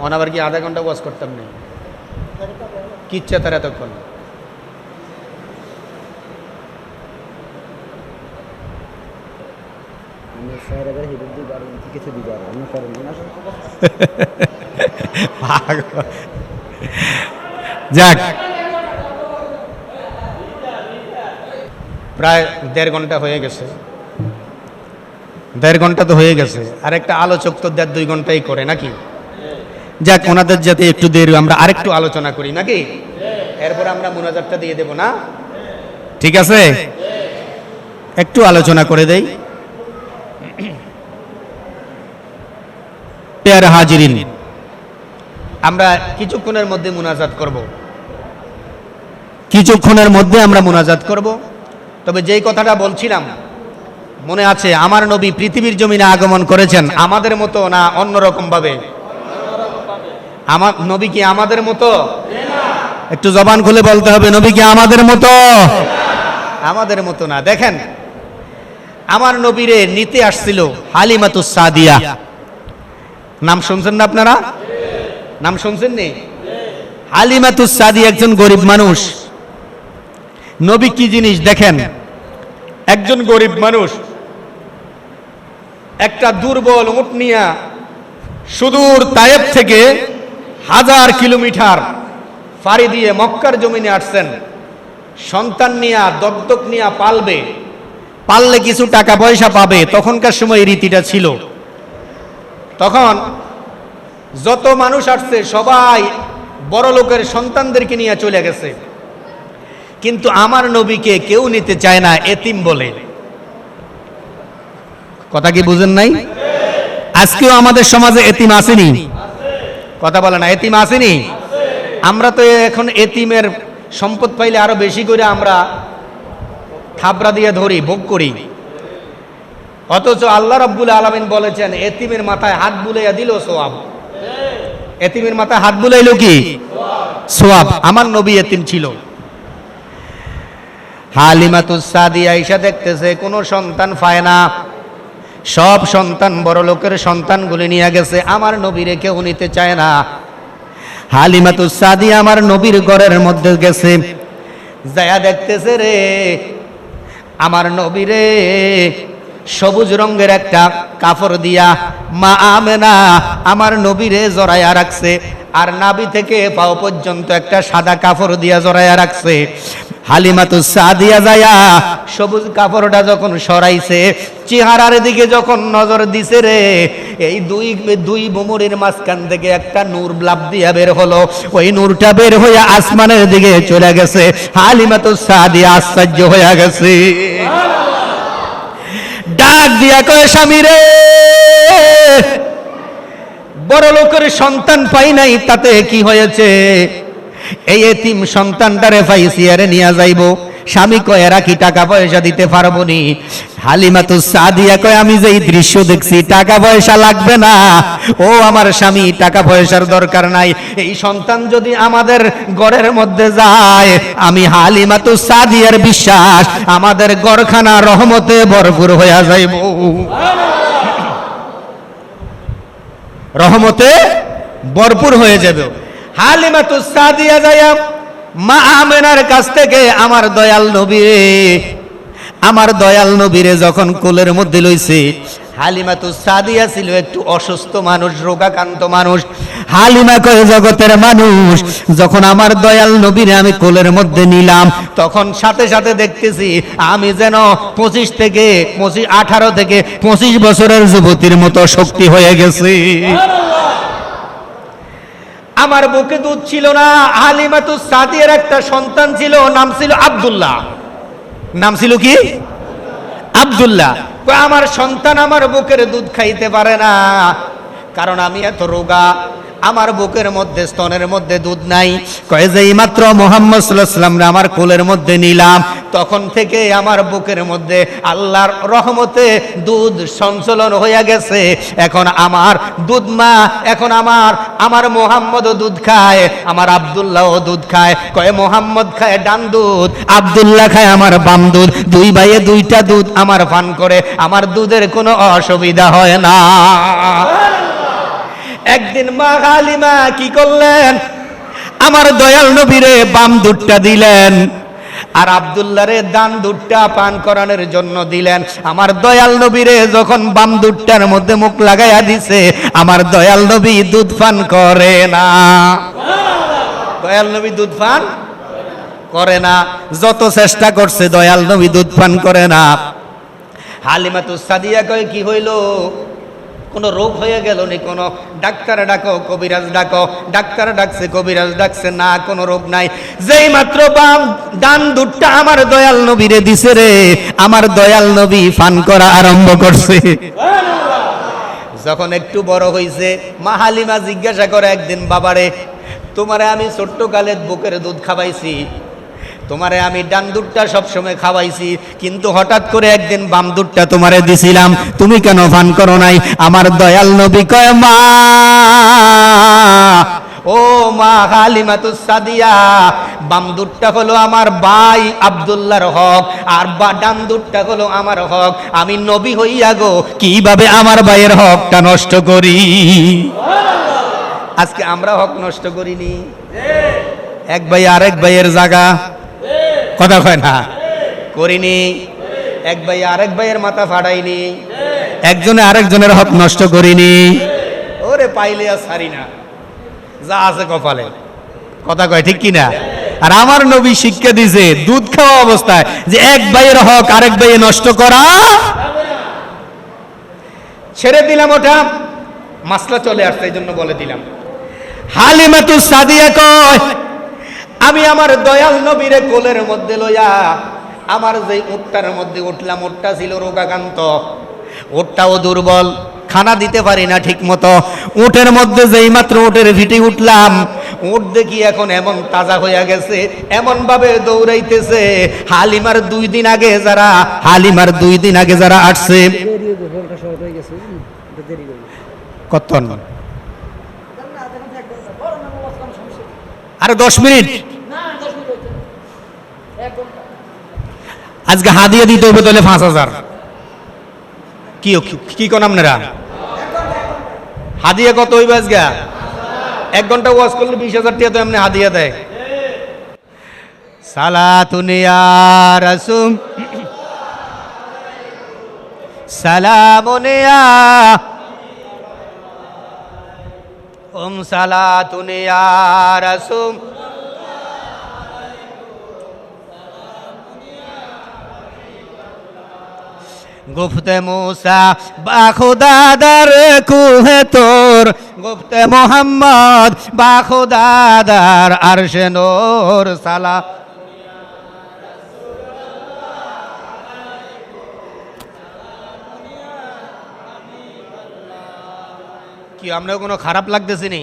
অনাবার কি আধা ঘণ্টা ওয়াজ করতাম না। কি ইচ্ছা তার এতক্ষণ। যাক। প্রায় দেড় ঘণ্টা হয়ে গেছে। দেড় ঘণ্টা তো হয়ে গেছে। আর একটা আলোচক তো দেড় দুই ঘন্টাই করে নাকি? যাক ওনাদের যাতে একটু দেরি আমরা আরেকটু আলোচনা করি নাকি? এরপর আমরা মোনাজারটা দিয়ে দেব না? ঠিক আছে? একটু আলোচনা করে দেই। পেয়ারা হাজিরিন আমরা কিছুক্ষণের মধ্যে মুনাজাত করব। কিছুক্ষণের মধ্যে আমরা মুনাজাত করব। তবে যেই কথাটা বলছিলাম মনে আছে আমার নবী পৃথিবীর জমিনে আগমন করেছেন আমাদের মতো না অন্যরকম ভাবে আমার নবী কি আমাদের মতো? একটু জবান খুলে বলতে হবে নবী কি আমাদের মতো? আমাদের মতো না। দেখেন আমার নবীরে নিতে আসছিল হালিমাতুস সাদিয়া। নাম শুনছেন না আপনারা? নাম শুনছেন নি? হালিমাতুস সাদি একজন গরিব মানুষ। নবী কি জিনিস? দেখেন একজন গরিব মানুষ একটা দুর্বল উট নিয়া সুদূর তায়েব থেকে হাজার কিলোমিটার ফাড়ি দিয়ে মক্কার জমিনে আসছেন। সন্তান নিয়া দত্তক নিয়া পালবে। পাললে কিছু টাকা পয়সা পাবে। তখনকার সময় রীতিটা ছিল। তখন যত মানুষ আসছে, সবাই বড় লোকের সন্তানদেরকে নিয়ে চলে গেছে। কিন্তু আমার নবীকে কেউ নিতে চায় না, এতিম বলে। কথা কি বুঝেন নাই? আজকেও আমাদের সমাজে এতিম আসেনি। কথা বলে না, এতিম আসেনি? আমরা তো এখন এতিমের সম্পদ পাইলে আরও বেশি করে আমরা থাবড়া দিয়ে ধরি, ভোগ করি। অথচ আল্লাহ রাব্বুল আলামিন বলেছেন, এতিমের মাথায় হাত বুলাইয়া দিল সোয়াব। এতিমের মাথায় হাত বুলাইলো কি? সোয়াব। আমার নবী এতিম ছিল। হালিমাতুস সাদিয়া আইসা দেখতেছে, কোনো সন্তান পায় না। সব সন্তান বড় লোকের সন্তানগুলি নিয়ে গেছে, আমার নবীরে কেউ নিতে চায় না। হালিমাতুস সাদি আমার নবীর ঘরের মধ্যে গেছে। যায়া দেখতেছে রে, আমার নবীরে সবুজ রঙের একটা কাপড় দিয়া মা আমেনা আমার নবীরে জড়াইয়া রাখছে, আর নাবি থেকে পাও পর্যন্ত একটা সাদা কাপড় দিয়া জড়াইয়া রাখছে। হালিমাতু সাদিয়া যায়া, সবুজ কাপড়টা যখন সরাইছে, চেহারার দিকে যখন নজর দিছে রে, এই দুই দুই বোমরের মাঝখান থেকে একটা নূর লাভ দিয়া বের হলো। ওই নূরটা বের হয়ে আসমানের দিকে চলে গেছে। হালিমা হালিমাতু সাদিয়া আশ্চর্য হয়ে গেছে। ডাক দিয়া কয়, স্বামী রে বড় লোকের সন্তান পাই নাই, তাতে কি হয়েছে? এই এতিম সন্তানটারে আরে নিয়ে যাইব। স্বামী কয়, এরা কি টাকা পয়সা দিতে পারব নি? হালিমা তো সাদিয়া কয়, আমি যে দৃশ্য দেখছি, টাকা পয়সা লাগবে না। ও আমার স্বামী, টাকা পয়সার দরকার নাই। এই সন্তান যদি আমাদের গড়ের মধ্যে যায়, আমি হালিমা তো সাদিয়ার বিশ্বাস, আমাদের গড়খানা রহমতে ভরপুর হইয়া যাইব। রহমতে ভরপুর হয়ে যাবে হালিমা তো সাদিয়া যাইয়া মা আমেনার কাছ থেকে আমার দয়াল নবী, আমার দয়াল নবীরে যখন কোলের মধ্যে লইছে হালিমা তো সাদিয়া ছিল একটু অসুস্থ মানুষ, রোগাক্রান্ত মানুষ। হালিমা কয়ে, জগতের মানুষ, যখন আমার দয়াল নবীরে আমি কোলের মধ্যে নিলাম, তখন সাথে সাথে দেখতেছি আমি যেন পঁচিশ থেকে পঁচিশ, আঠারো থেকে পঁচিশ বছরের যুবতীর মতো শক্তি হয়ে গেছে। আমার বুকে দুধ ছিল না, হালিমাতু সাদিয়ার একটা সন্তান ছিল, নাম ছিল আবদুল্লাহ। নাম ছিল কি? আবদুল্লাহ। আমার সন্তান আমার বুকের দুধ খাইতে পারে না, কারণ আমি এত রোগা। আমার বুকের মধ্যে, স্তনের মধ্যে দুধ নাই। কয়ে যে মাত্র মোহাম্মদ সাল্লাম আমার কোলের মধ্যে নিলাম, তখন থেকে আমার বুকের মধ্যে আল্লাহর রহমতে দুধ সঞ্চলন হয়ে গেছে। এখন আমার দুধ মা, এখন আমার আমার মোহাম্মদও দুধ খায়, আমার আব্দুল্লাহও দুধ খায়। কয়ে মোহাম্মদ খায় ডান দুধ, আব্দুল্লাহ খায় আমার বাম দুধ। দুই ভাইয়ে দুইটা দুধ আমার পান করে, আমার দুধের কোনো অসুবিধা হয় না। একদিন মা হালিমা কি করলেন? আমার দয়াল নবীরে বাম দুধটা দিলেন আর আবদুল্লারে দান দুধটা পান করানোর জন্য দিলেন। আমার দয়াল নবীরে যখন বাম দুধটার মধ্যে মুখ লাগাইয়া দিছে, আমার দয়াল নবী দুধ পান করে না। দয়াল নবী দুধ পান করে না। যত চেষ্টা করছে, দয়াল নবী দুধ পান করে না। হালিমাতু সাদিয়া কয়, কি হইল? কোনো রোগ হয়ে গেল নি, কোনো ডাক্তার ডাকো, কবিরাজ ডাকো, ডাক্তার ডাকছে, কবিরাজ ডাকছে, না, কোনো রোগ নাই। যেই মাত্র বাম, ডান দুধটা আমার দয়াল নবীরে দিছে রে, আমার দয়াল নবী ফান করা আরম্ভ করছে। যখন একটু বড় হইছে মা হালিমা জিজ্ঞাসা করে একদিন, বাবারে, তোমারে আমি ছোট্ট কালে বুকের দুধ খাওয়াইছি তোমারে আমি ডান দুধটা সবসময় খাওয়াইছি, কিন্তু হঠাৎ করে একদিন বাম দুধটা তোমারে দিছিলাম। তুমি কেন ফান করো নাই? আমার দয়াল নবী কয়, মা, ও মা হালিমাতু সাদিয়া বাম দুধটা হলো আমার ভাই আব্দুল্লাহর হক, আর বা ডান দুধটা হলো আমার হক। আমি নবী হইয়া গো, কীভাবে আমার ভাইয়ের হকটা নষ্ট করি? আজকে আমরা হক নষ্ট করিনি। এক ভাই আরেক ভাইয়ের জায়গা কথা কয় না। করিনি। এক ভাই আরেক ভাইয়ের মাথা ফাটাইনি। একজনে আরেকজনের হক নষ্ট করিনি। ওরে পাইলে আর সারি না। যা আছে কপালে। কথা কয় ঠিক কি না আর আমার নবী শিক্ষা দিছে দুধ খাওয়া অবস্থায় যে এক ভাইয়ের হক আরেক ভাইয়ে নষ্ট করা। ছেড়ে দিলাম ওটা। মাসলা চলে আসছে এই জন্য বলে দিলাম। হালিমাতু সাদিয়া কয় আমি আমার দয়াল নবীরে কোলের মধ্যে লইয়া আমার যে উটটার মধ্যে উঠলাম, উটটা ছিল রোগাকান্ত উটটাও দুর্বল, খানা দিতে পারি না ঠিক মতো উটের মধ্যে যেই মাত্র উটের ভিটে উঠলাম, উট দেখি এখন এমন তাজা হইয়া গেছে, এমন ভাবে দৌড়াইতেছে। হালিমার দুই দিন আগে যারা, হালিমার দুই দিন আগে যারা আসছে। কতন আরে দশ মিনিট। আজকে হাদিয়া দিতে হবে তাহলে পাঁচ হাজার। কি কি কোন আপনারা? হাদিয়া কত হইবে আজকে? এক ঘণ্টা ওয়াজ করলে বিশ হাজার টাকা তো এমনি হাদিয়া দেয় সালাতুনিয়া রাসুম সালামুনিয়া ওম সালাতুনিয়া রাসুম গুফতে মুসা বাখুদাদার কুহে তোর। গুফতে মোহাম্মদ বাখুদাদার আরশে নোর। সালা। কি আমরা কোনো খারাপ লাগতেছে নি?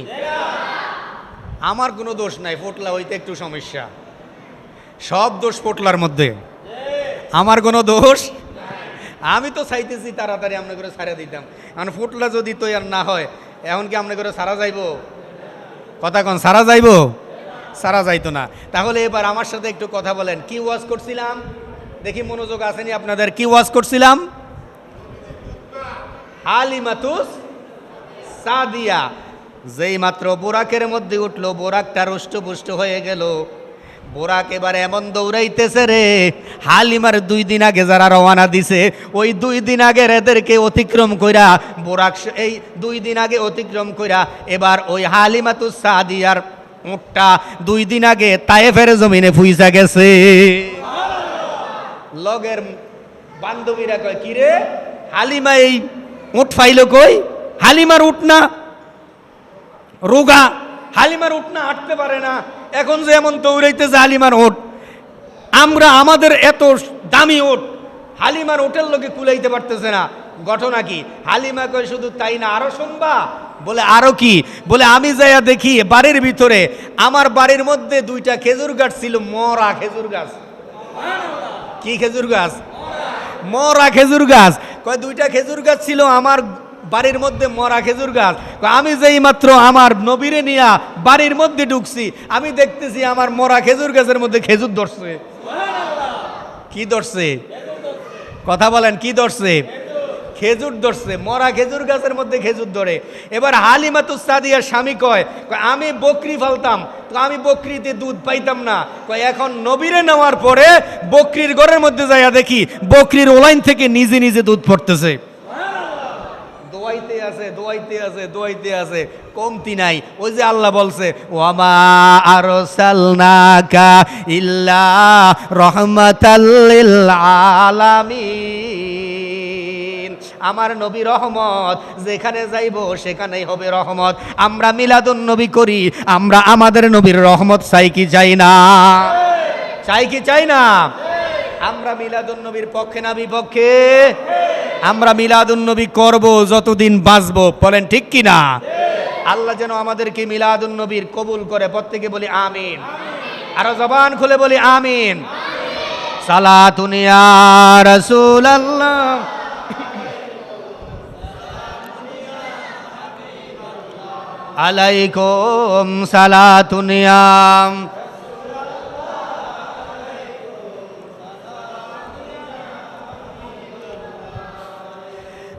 আমার কোনো দোষ নাই, পোটলা হইতে একটু সমস্যা। সব দোষ পোটলার মধ্যে। আমার কোনো দোষ আমি তো চাইতেছি তাড়াতাড়ি আমরা করে সারা দিতাম। কারণ ফুটলা যদি তো আর না হয়, এখন কি আমরা করে সারা যাইব? কথা কন সারা যাইব? সারা যাইতো না। তাহলে এবার আমার সাথে একটু কথা বলেন। কি ওয়াজ করছিলাম? দেখি মনোযোগ আসেনি আপনাদের। কি ওয়াজ করছিলাম? হালিমাতুস সাদিয়া। যেই মাত্র বোরাকের মধ্যে উঠল, বোরাকটা রুষ্ট পুষ্ট হয়ে গেল। বোরাক এবার এমন দৌড়াইতেছে রে হালিমার দুই দিন আগে যারা রওয়ানা দিছে ওই দুই দিন আগের এদেরকে অতিক্রম কইরা বোরাক এই দুই দিন আগে অতিক্রম কইরা এবার ওই হালিমাতু সাদিয়ার উঠটা দুই দিন আগে তায়েফের জমিনে ফুইসা গেছে। লগের বান্ধবীরা কয় কিরে হালিমা এই উঠ ফাইল কই? হালিমার উঠ না? রোগা? হালিমার উঠ না হাঁটতে পারে না। এখন যে এমন দৌড়াইতেছে হালিমার ওট আমরা আমাদের এত দামি ওট হালিমার ওটের লোকে কুলাইতে পারতেছে না। ঘটনা কি? হালিমা কয়, শুধু তাই না, আরও শুনবা? বলে, আরও কি? বলে, আমি যাইয়া দেখি বাড়ির ভিতরে আমার বাড়ির মধ্যে দুইটা খেজুর গাছ ছিল, মরা খেজুর গাছ। কি খেজুর গাছ? মরা খেজুর গাছ। কয়, দুইটা খেজুর গাছ ছিল আমার বাড়ির মধ্যে মরা খেজুর গাছ। আমি যেই মাত্র আমার নবীরে নিয়া বাড়ির মধ্যে ঢুকছি আমি দেখতেছি আমার মরা খেজুর গাছের মধ্যে খেজুর ধরছে। কি ধরছে? কথা বলেন কি ধরছে? খেজুর ধরছে মরা খেজুর গাছের মধ্যে খেজুর ধরে। এবার হালিমাতুস সাদিয়ার স্বামী কয় কয়, আমি বকরি ফালতাম তো আমি বকরিতে দুধ পাইতাম না। কয় এখন নবীরে নেওয়ার পরে বকরির ঘরের মধ্যে যাইয়া দেখি বকরির ওলাইন থেকে নিজে নিজে দুধ পড়তেছে। দোয়াইতে আছে দোয়াইতে আছে দোয়াইতে আছে। কমতি নাই। ওই যে আল্লাহ বলছে, ওয়ামা আরসালনাকা ইল্লা রহমাতাল লিল আলামিন আমার নবী রহমত, যেখানে যাইব সেখানেই হবে রহমত। আমরা মিলাদুন নবী করি, আমরা আমাদের নবীর রহমত চাই কি চাই না? চাই কি চাই না? আমরা মিলাদুন নবীর পক্ষে না বিপক্ষে? আমরা মিলাদুন নবী করব যতদিন বাঁচব। বলেন ঠিক কি না? আল্লাহ যেন আমাদেরকে মিলাদুন নবীর কবুল করে। প্রত্যেকে বলি আমিন। আরও জবান খুলে বলি আমিন। সালাতুন ইয়া রাসূলুল্লাহ। আলাইকুম সালাতুন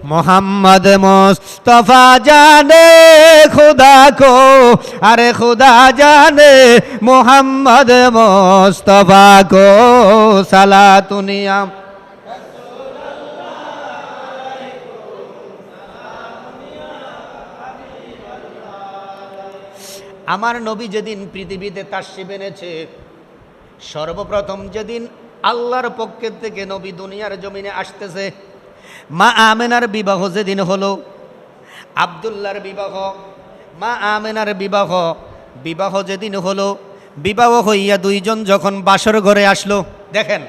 मोहम्मद मुस्तफ़ा जाने खुदा को अरे खुदा जाने मोहम्मद मुस्तफ़ा को सला दुनिया আমার নবী যেদিন পৃথিবীতে তার এনেছে সর্বপ্রথম যেদিন আল্লাহর পক্ষের থেকে নবী দুনিয়ার জমিনে আসতেছে মা আমেনার বিবাহ যেদিন হলো আবদুল্লার বিবাহ, মা আমেনার বিবাহ বিবাহ যেদিন হলো, বিবাহ হইয়া দুইজন যখন বাসর ঘরে আসলো, দেখেন,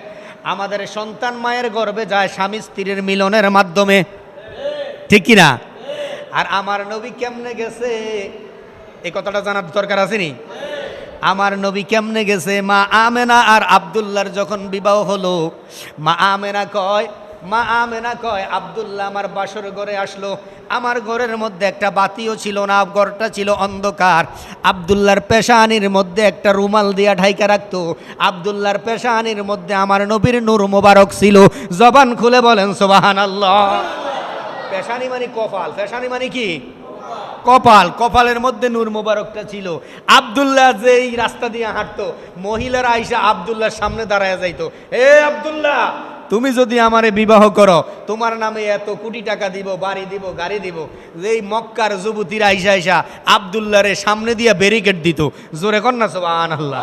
আমাদের সন্তান মায়ের গর্বে যায় স্বামী স্ত্রীর মিলনের মাধ্যমে। ঠিক না? আর আমার নবী কেমনে গেছে? এই কথাটা জানার দরকার আসেনি আমার নবী কেমনে গেছে? মা আমেনা আর আবদুল্লার যখন বিবাহ হলো, মা আমেনা কয় মা আমেনা কয়, আবদুল্লাহ, আমার বাসর ঘরে আসলো। আমার ঘরের মধ্যে একটা বাতিও ছিল না, ঘরটা ছিল অন্ধকার। আবদুল্লার পেশানির মধ্যে একটা রুমাল দিয়া ঢাইকা রাখতো। আবদুল্লার পেশানির মধ্যে আমার নবীর নূর মোবারক ছিল। জবান খুলে বলেন সোবাহান আল্লাহ পেশানি মানে কপাল। পেশানি মানে কি? কপাল। কপালের মধ্যে নূর মোবারকটা ছিল। আবদুল্লাহ যে এই রাস্তা দিয়ে হাঁটতো, মহিলারা আইসা আবদুল্লাহর সামনে দাঁড়ায় যাইতো। এ আবদুল্লাহ তুমি যদি আমারে বিবাহ করো, তোমার নামে এত কোটি টাকা দিব, বাড়ি দিব, গাড়ি দিব এই মক্কার যুবতীরা আইসা আইসা আবদুল্লাহরে সামনে দিয়া ব্যারিকেড দিত। জোরে না সোবান আল্লাহ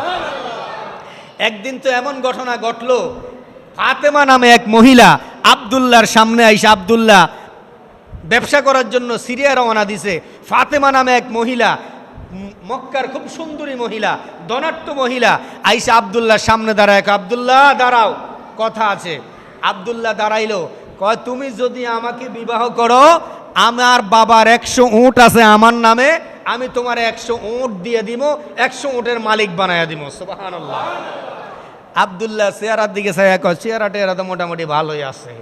একদিন তো এমন ঘটনা ঘটলো, ফাতেমা নামে এক মহিলা আবদুল্লাহর সামনে আইসা আবদুল্লাহ ব্যবসা করার জন্য সিরিয়া রওনা দিছে। ফাতেমা নামে এক মহিলা, মক্কার খুব সুন্দরী মহিলা ধনাট্য মহিলা, আইসা আবদুল্লাহর সামনে দাঁড়ায় আবদুল্লাহ, দাঁড়াও, কথা আছে। আবদুল্লাহ দাঁড়াইল, কয়, তুমি যদি আমাকে বিবাহ করো, আমার বাবার একশো উঁট আছে আমার নামে, আমি তোমার একশো উঁট দিয়ে দিব, একশো উঁটের মালিক বানাইয়া দিব। সুবাহান আবদুল্লাহ চেয়ারার দিকে চাইয়া কয় চেয়ারা টেয়ারা তো মোটামুটি ভালোই আছে।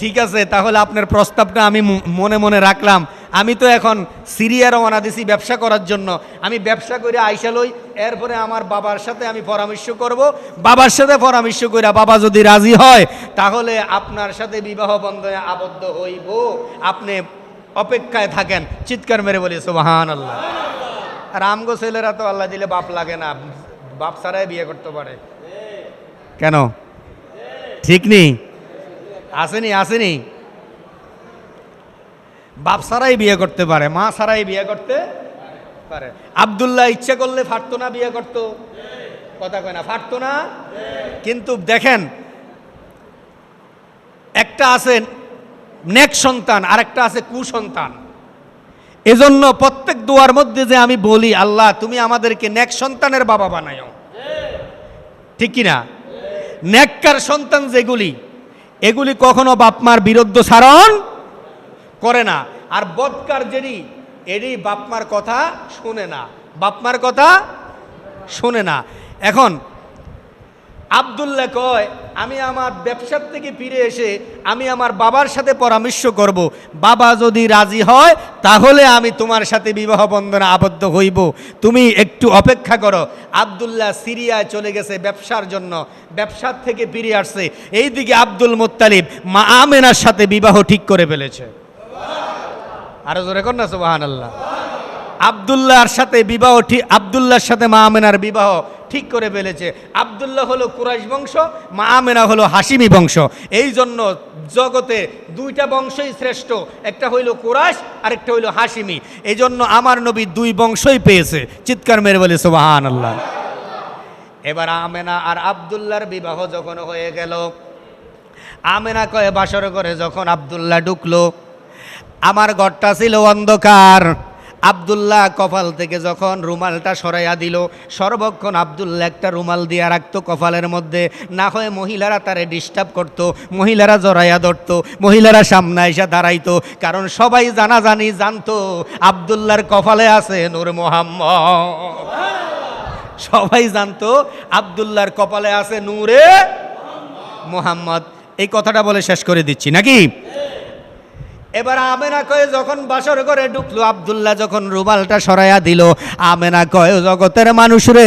ঠিক আছে, তাহলে আপনার প্রস্তাবটা আমি মনে মনে রাখলাম। আমি তো এখন সিরিয়া রওনা দিছি ব্যবসা করার জন্য। আমি ব্যবসা করে আইসা লই, এরপরে আমার বাবার সাথে আমি পরামর্শ করব। বাবার সাথে পরামর্শ করে বাবা যদি রাজি হয়, তাহলে আপনার সাথে বিবাহ বন্ধনে আবদ্ধ হইব। আপনি অপেক্ষায় থাকেন। চিৎকার মেরে বলি সুবাহান আল্লাহ আর আমগো ছেলেরা তো আল্লাহ দিলে বাপ লাগে না। বাপ ছাড়াই বিয়ে করতে পারে। কেন? ঠিক নেই? আসেনি আসেনি। বাপ সারাই বিয়ে করতে পারে, মা সারাই বিয়ে করতে পারে। আবদুল্লাহ ইচ্ছে করলে ফাটতো না বিয়ে করতো। কথা কয় না ফাটতো না কিন্তু দেখেন, একটা আছে নেক সন্তান আর একটা আছে কুসন্তান। এজন্য প্রত্যেক দোয়ার মধ্যে যে আমি বলি, আল্লাহ, তুমি আমাদেরকে নেক সন্তানের বাবা বানায়ো ঠিক কিনা? নেককার সন্তান যেগুলি এগুলি কখনো বাপমার বিরুদ্ধ সারণ করে না। আর বৎকার যেটি এরই বাপমার কথা শুনে না। বাপমার কথা শুনে না। এখন আবদুল্লাহ কয়, আমি আমার ব্যবসার থেকে ফিরে এসে আমি আমার বাবার সাথে পরামর্শ করব। বাবা যদি রাজি হয়, তাহলে আমি তোমার সাথে বিবাহ বন্ধনে আবদ্ধ হইব। তুমি একটু অপেক্ষা করো। আবদুল্লাহ সিরিয়ায় চলে গেছে ব্যবসার জন্য। ব্যবসার থেকে ফিরে আসছে। এইদিকে আব্দুল মোত্তালিব মা আমেনার সাথে বিবাহ ঠিক করে ফেলেছে। আরও জোরে কর না সুবাহান আল্লাহ আবদুল্লাহর সাথে বিবাহ ঠিক আবদুল্লাহর সাথে মা আমেনার বিবাহ ঠিক করে ফেলেছে। আবদুল্লাহ হলো কুরাইশ বংশ, মা আমেনা হলো হাসিমি বংশ। এই জন্য জগতে দুইটা বংশই শ্রেষ্ঠ, একটা হইল কুরাইশ আর একটা হইল হাসিমি এই জন্য আমার নবী দুই বংশই পেয়েছে। চিৎকার মেরে বলে সুবাহান আল্লাহ এবার আমেনা আর আবদুল্লাহর বিবাহ যখন হয়ে গেল, আমেনা কয়ে বাসর করে যখন আবদুল্লাহ ঢুকলো, আমার ঘরটা ছিল অন্ধকার। আবদুল্লাহ কপাল থেকে যখন রুমালটা সরাইয়া দিল, সর্বক্ষণ আবদুল্লাহ একটা রুমাল দিয়া রাখতো কপালের মধ্যে। না হয় মহিলারা তারে ডিস্টার্ব করত, মহিলারা জড়াইয়া ধরত, মহিলারা সামনে এসে দাঁড়াইতো। কারণ সবাই জানাজানি জানতো, আবদুল্লাহর কপালে আছে নূর মোহাম্মদ। সবাই জানতো, আবদুল্লাহর কপালে আছে নূরে মোহাম্মদ। এই কথাটা বলে শেষ করে দিচ্ছি, নাকি? এবার আমেনা কয়ে যখন বাসর করে ঢুকলো, আবদুল্লাহ যখন রুমালটা সরাইয়া দিল, আমেনা কয়ে, জগতের মানুষ রে,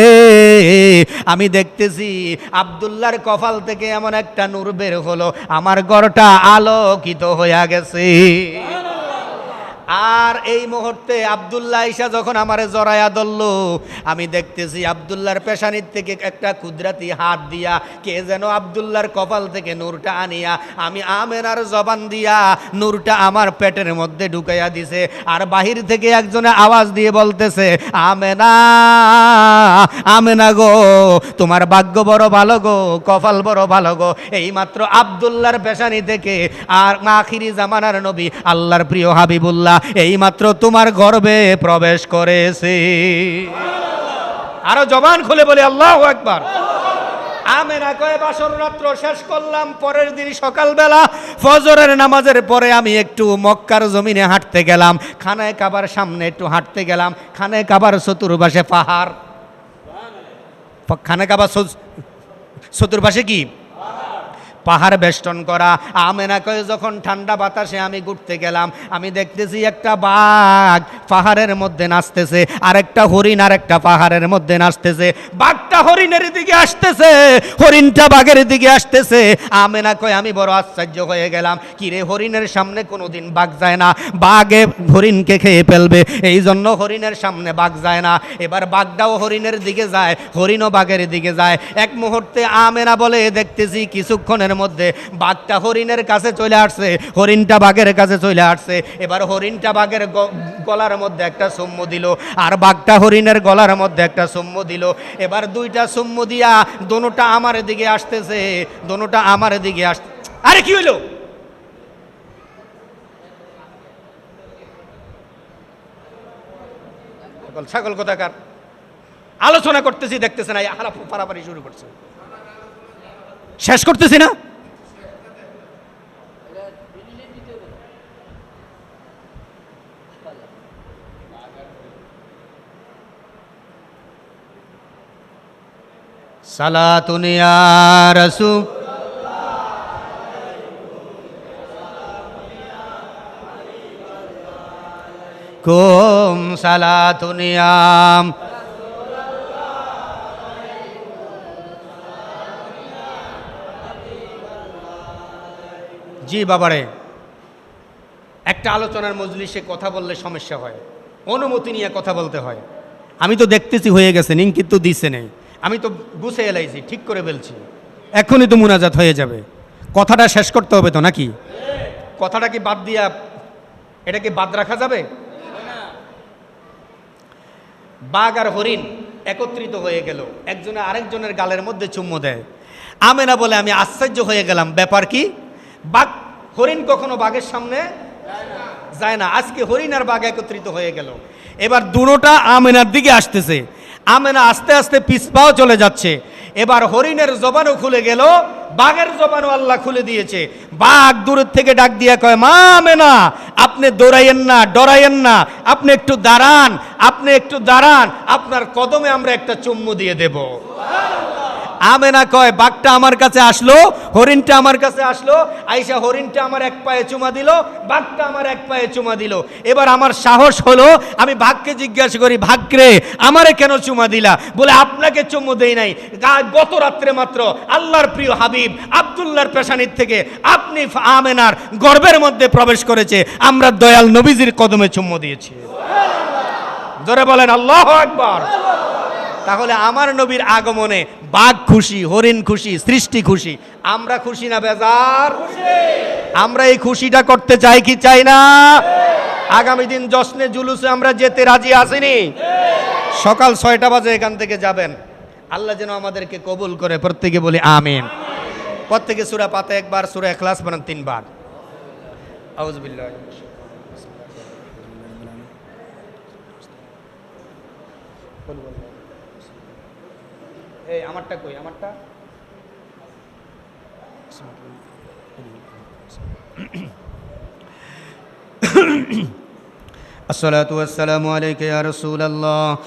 আমি দেখতেছি আবদুল্লার কপাল থেকে এমন একটা নূর বের হলো, আমার ঘরটা আলোকিত হইয়া গেছে। আর এই মুহূর্তে আবদুল্লাহ ইসা যখন আমারে জড়াইয়া ধরল, আমি দেখতেছি আবদুল্লাহর পেশানির থেকে একটা কুদরাতি হাত দিয়া কে যেন আবদুল্লার কপাল থেকে নূরটা আনিয়া, আমি আমেনার জবান দিয়া নূরটা আমার পেটের মধ্যে ঢুকাইয়া দিছে আর বাহির থেকে একজনে আওয়াজ দিয়ে বলতেছে, আমেনা আমেনা গো, তোমার ভাগ্য বড় ভালো গো, কপাল বড় ভালো গো। এইমাত্র আবদুল্লাহর পেশানি থেকে আর আখিরি জামানার নবী, আল্লাহর প্রিয় হাবিবুল্লাহ এইমাত্র তোমার গর্বে প্রবেশ করেছে। আরও জবান খুলে বলে, আল্লাহ একবার শেষ করলাম, পরের দিন সকালবেলা ফজরের নামাজের পরে আমি একটু মক্কার জমিনে হাঁটতে গেলাম, খানায় কাবার সামনে একটু হাঁটতে গেলাম, খানায় কাবার চতুর্পাশে পাহাড়। খানে কাবার চতুর্পাশে কি? পাহাড় বেষ্টন করা। আমেনা কয়ে যখন ঠান্ডা বাতাসে আমি ঘুরতে গেলাম, আমি দেখতেছি একটা বাঘ পাহাড়ের মধ্যে নাচতেছে আর একটা হরিণ আর একটা পাহাড়ের মধ্যে নাচতেছে। বাঘটা হরিণের দিকে আসতেছে, হরিণটা বাঘের দিকে আসতেছে। আমেনা কয়ে আমি বড় আশ্চর্য হয়ে গেলাম, কিরে, হরিণের সামনে কোনোদিন বাঘ যায় না। বাঘে হরিণকে খেয়ে ফেলবে, এই জন্য হরিণের সামনে বাঘ যায় না। এবার বাঘটাও হরিণের দিকে যায়, হরিণও বাঘের দিকে যায়। এক মুহূর্তে আমেনা বলে, দেখতেছি কিছুক্ষণের মধ্যে বাঘটা হরিণের কাছে চলে আসছে, হরিণটা বাঘের কাছে চলে আসছে। এবার হরিণটা বাঘের গলার মধ্যে একটা সুম্ম দিল, আর বাঘটা হরিণের গলার মধ্যে একটা সুম্ম দিল। এবার দুইটা সুম্ম দিয়া দোনোটা আমার দিকে আসতেছে, দোনোটা আমার দিকে আস, আরে কি হইল? ছাগল কোথাকার? আলোচনা করতেছি দেখতেছে না হারা পারাপারি শুরু করছে। শেষ করতেছি না? সালাতুনিয়া রসু কুম সালাতুনিয়াম জি বাবারে, একটা আলোচনার মজলিসে কথা বললে সমস্যা হয়, অনুমতি নিয়ে কথা বলতে হয়। আমি তো দেখতেছি হয়ে গেছে ইঙ্কিত তো দিছে নেই। আমি তো গুছে এলাইছি ঠিক করে বলছি এখনই তো মুনাজাত হয়ে যাবে। কথাটা শেষ করতে হবে তো নাকি? কথাটা কি বাদ দিয়া এটা কি বাদ রাখা যাবে? বাঘ আর হরিণ একত্রিত হয়ে গেল। একজনে আরেকজনের গালের মধ্যে চুম্মু দেয়। আমেনা বলে আমি আশ্চর্য হয়ে গেলাম। ব্যাপার কি? বাঘ হরিণ কখনো বাঘের সামনে যায় না। আজকে হরিণ আর বাঘ একত্রিত হয়ে গেল। এবার দুটোটা আমেনার দিকে আসতেছে। আমেনা আস্তে আস্তে পিসপাও চলে যাচ্ছে। এবার হরিণের জবানও খুলে গেল, বাঘের জবানও আল্লাহ খুলে দিয়েছে। বাঘ দূরের থেকে ডাক দিয়া কয়, মা আমেনা, আপনি দৌড়াইয়েন না, ডরাইয়েন না, আপনি একটু দাঁড়ান, আপনি একটু দাঁড়ান, আপনার কদমে আমরা একটা চুম্মু দিয়ে দেব। আমেনা কয়, বাঘটা আমার কাছে আসলো, হরিণটা আমার কাছে আসলো, আইসা হরিণটা আমার এক পায়ে চুমা দিল, বাঘটা আমার এক পায়ে চুমা দিল। এবার আমার সাহস হলো, আমি ভাগকে জিজ্ঞাসা করি ভাগ্রে আমারে কেন চুমা দিলা? বলে, আপনাকে চুমু দেই নাই। গত রাত্রে মাত্র আল্লাহর প্রিয় হাবিব আব্দুল্লাহর পেশানির থেকে আপনি আমেনার গর্বের মধ্যে প্রবেশ করেছে। আমরা দয়াল নবীজির কদমে চুম্মু দিয়েছি। জোরে বলেন, আল্লাহ একবার তাহলে আমার নবীর আগমনে বাঘ খুশি, হরিণ খুশি, সৃষ্টি খুশি। আমরা খুশি না, বেজার? আমরা এই খুশিটা করতে চাই কি চাই না? আগামী দিন জশ্নে জুলুসে আমরা যেতে রাজি আসিনি। সকাল ছয়টা বাজে এখান থেকে যাবেন। আল্লাহ যেন আমাদেরকে কবুল করে, প্রত্যেকে বলি আমিন। প্রত্যেকে সুরা পাতে একবার, সুরা এখলাস বানান তিনবার। আউজবিল্লাহ এই আমারটা কই আমারটা الصلاة والسلام عليك يا رسول الله